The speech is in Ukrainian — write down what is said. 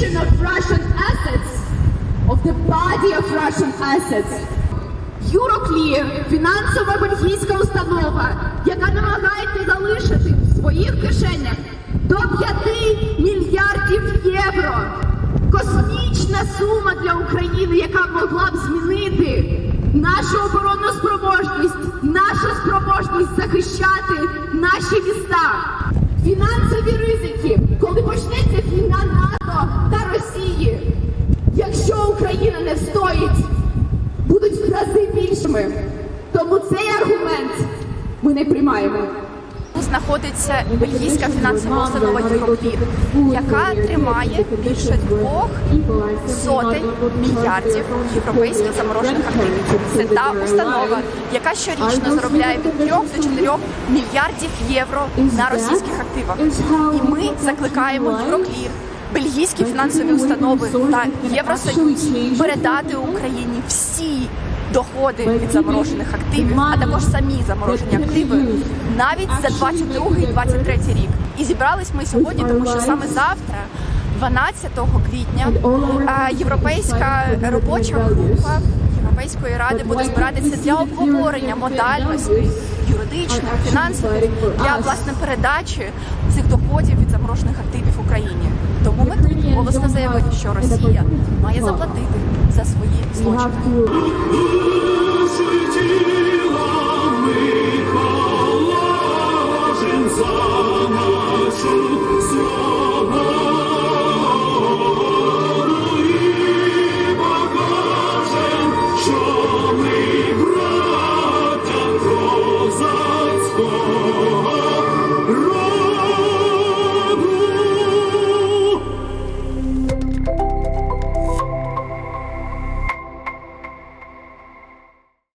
confiscation of Russian assets, of the body of Russian assets. Euroclear – фінансова бельгійська установа, яка намагається залишити в своїх кишенях до 5 мільярдів євро. Космічна сума для України, яка могла б змінити нашу оборонну спроможність, нашу спроможність захищати наші міста. Фінансові ризики, коли почнеться рази більшими. Тому цей аргумент ми не приймаємо. Знаходиться бельгійська фінансова установа Євроклір, яка тримає більше двох сотень мільярдів європейських заморожених активів. Це та установа, яка щорічно заробляє від 3 до 4 мільярдів євро на російських активах. І ми закликаємо Євроклір. Бельгійські фінансові установи та Євросоюз передати Україні всі доходи від заморожених активів, а також самі заморожені активи навіть за 22-23 рік. І зібрались ми сьогодні, тому що саме завтра, 12 квітня, європейська робоча група Європейської ради буде збиратися для обговорення модальностей юридичних, фінансових для власне передачі цих доходів від заморожених активів Україні. Тому ми тут голосно заявили, що Росія має заплатити за свої злочини.